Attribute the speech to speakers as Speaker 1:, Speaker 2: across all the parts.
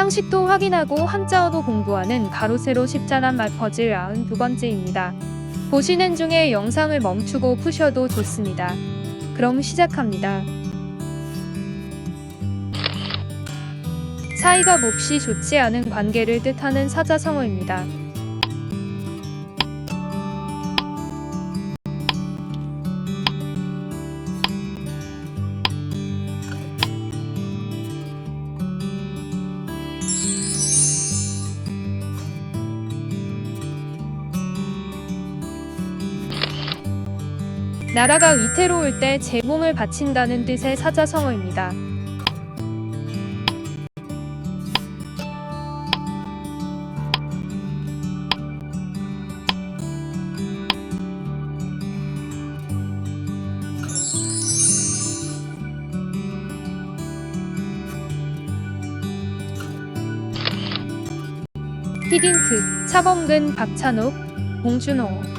Speaker 1: 상식도 확인하고 한자어도 공부하는 가로세로 십자난 말퍼즐 92번째입니다. 보시는 중에 영상을 멈추고 푸셔도 좋습니다. 그럼 시작합니다. 사이가 몹시 좋지 않은 관계를 뜻하는 사자성어입니다. 나라가 위태로울 때 제공을 바친다는 뜻의 사자성어입니다. 히딩트, 차범근, 박찬욱, 봉준호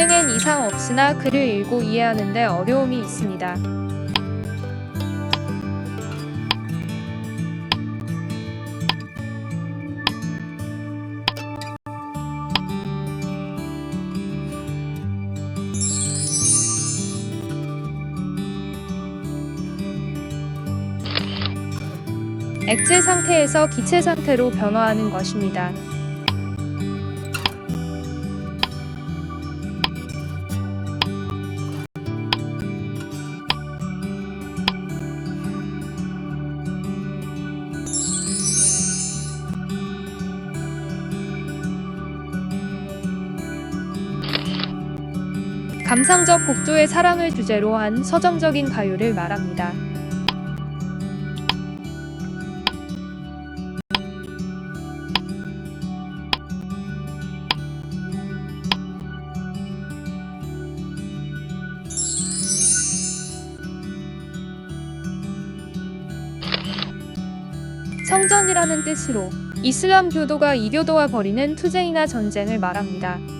Speaker 1: 진행엔 이상 없으나 글을 읽고 이해하는데 어려움이 있습니다. 액체 상태에서 기체 상태로 변화하는 것입니다. 감상적 곡조의 사랑을 주제로 한 서정적인 가요를 말합니다. 성전이라는 뜻으로 이슬람 교도가 이교도와 벌이는 투쟁이나 전쟁을 말합니다.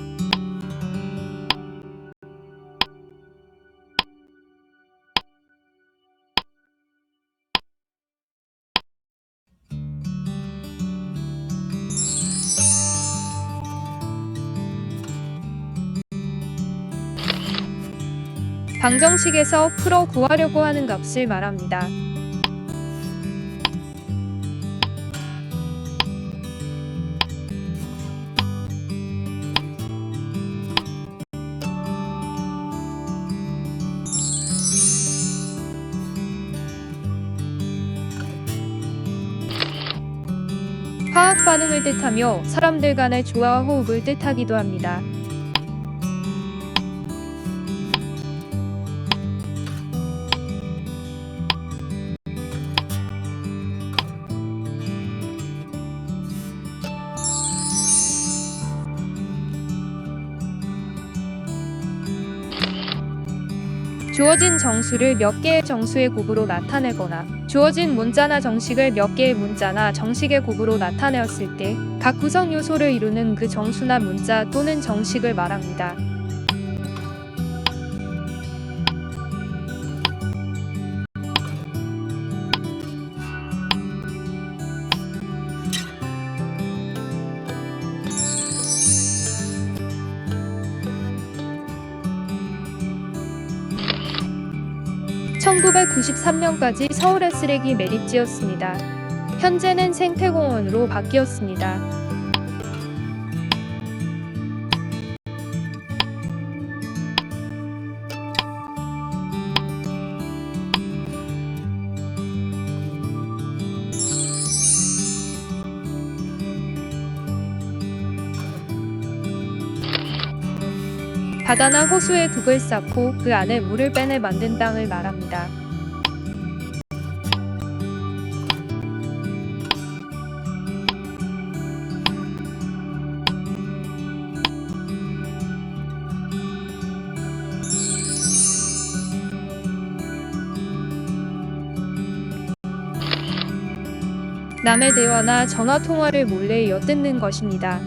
Speaker 1: 방정식에서 풀어 구하려고 하는 값을 말합니다. 화학 반응을 뜻하며 사람들 간의 조화와 호흡을 뜻하기도 합니다. 주어진 정수를 몇 개의 정수의 곱으로 나타내거나 주어진 문자나 정식을 몇 개의 문자나 정식의 곱으로 나타내었을 때 각 구성 요소를 이루는 그 정수나 문자 또는 정식을 말합니다. (1993년까지) 서울의 쓰레기 매립지였습니다. 현재는 생태공원으로 바뀌었습니다. 바다나 호수에 둑을 쌓고 그 안에 물을 빼내 만든 땅을 말합니다. 남의 대화나 전화 통화를 몰래 엿듣는 것입니다.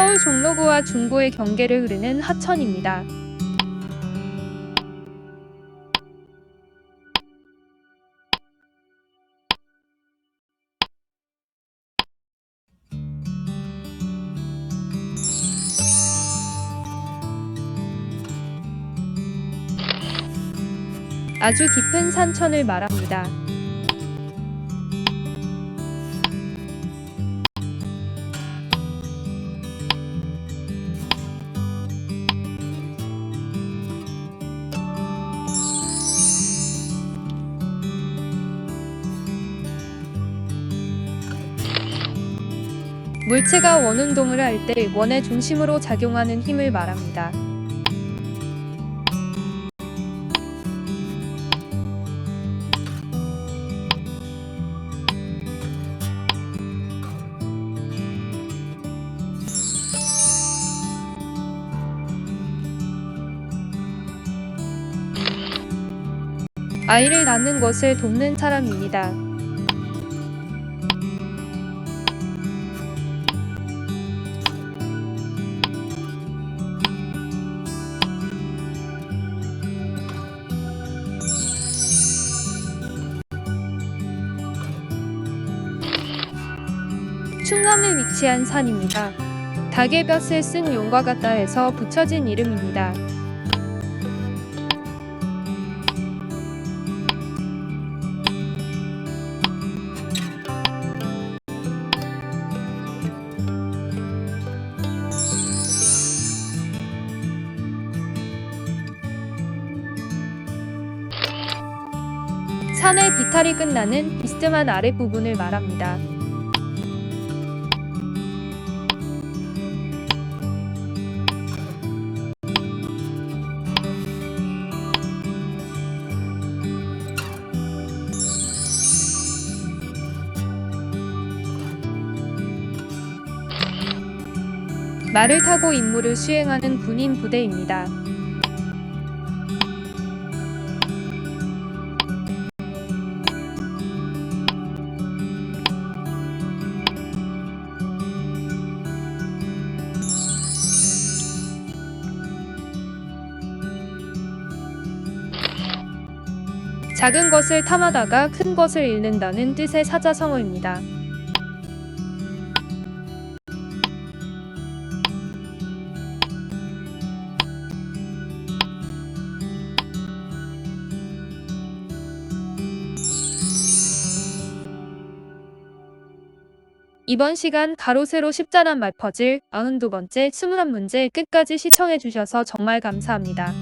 Speaker 1: 서울 종로구와 중구의 경계를 흐르는 하천입니다. 아주 깊은 산천을 말합니다. 물체가 원운동을 할 때 원의 중심으로 작용하는 힘을 말합니다. 아이를 낳는 것을 돕는 사람입니다. 충남에 위치한 산입니다. 닭의 볕을 쓴 용과 같다 해서 붙여진 이름입니다. 산의 비탈이 끝나는 비스듬한 아랫부분을 말합니다. 말을 타고 임무를 수행하는 군인 부대입니다. 작은 것을 탐하다가 큰 것을 잃는다는 뜻의 사자성어입니다. 이번 시간 가로 세로 십자난 말퍼즐 92번째 21문제 끝까지 시청해주셔서 정말 감사합니다.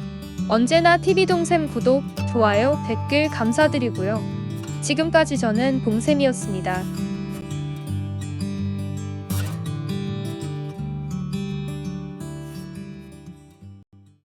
Speaker 1: 언제나 TV동샘 구독, 좋아요, 댓글 감사드리고요. 지금까지 저는 봉샘이었습니다.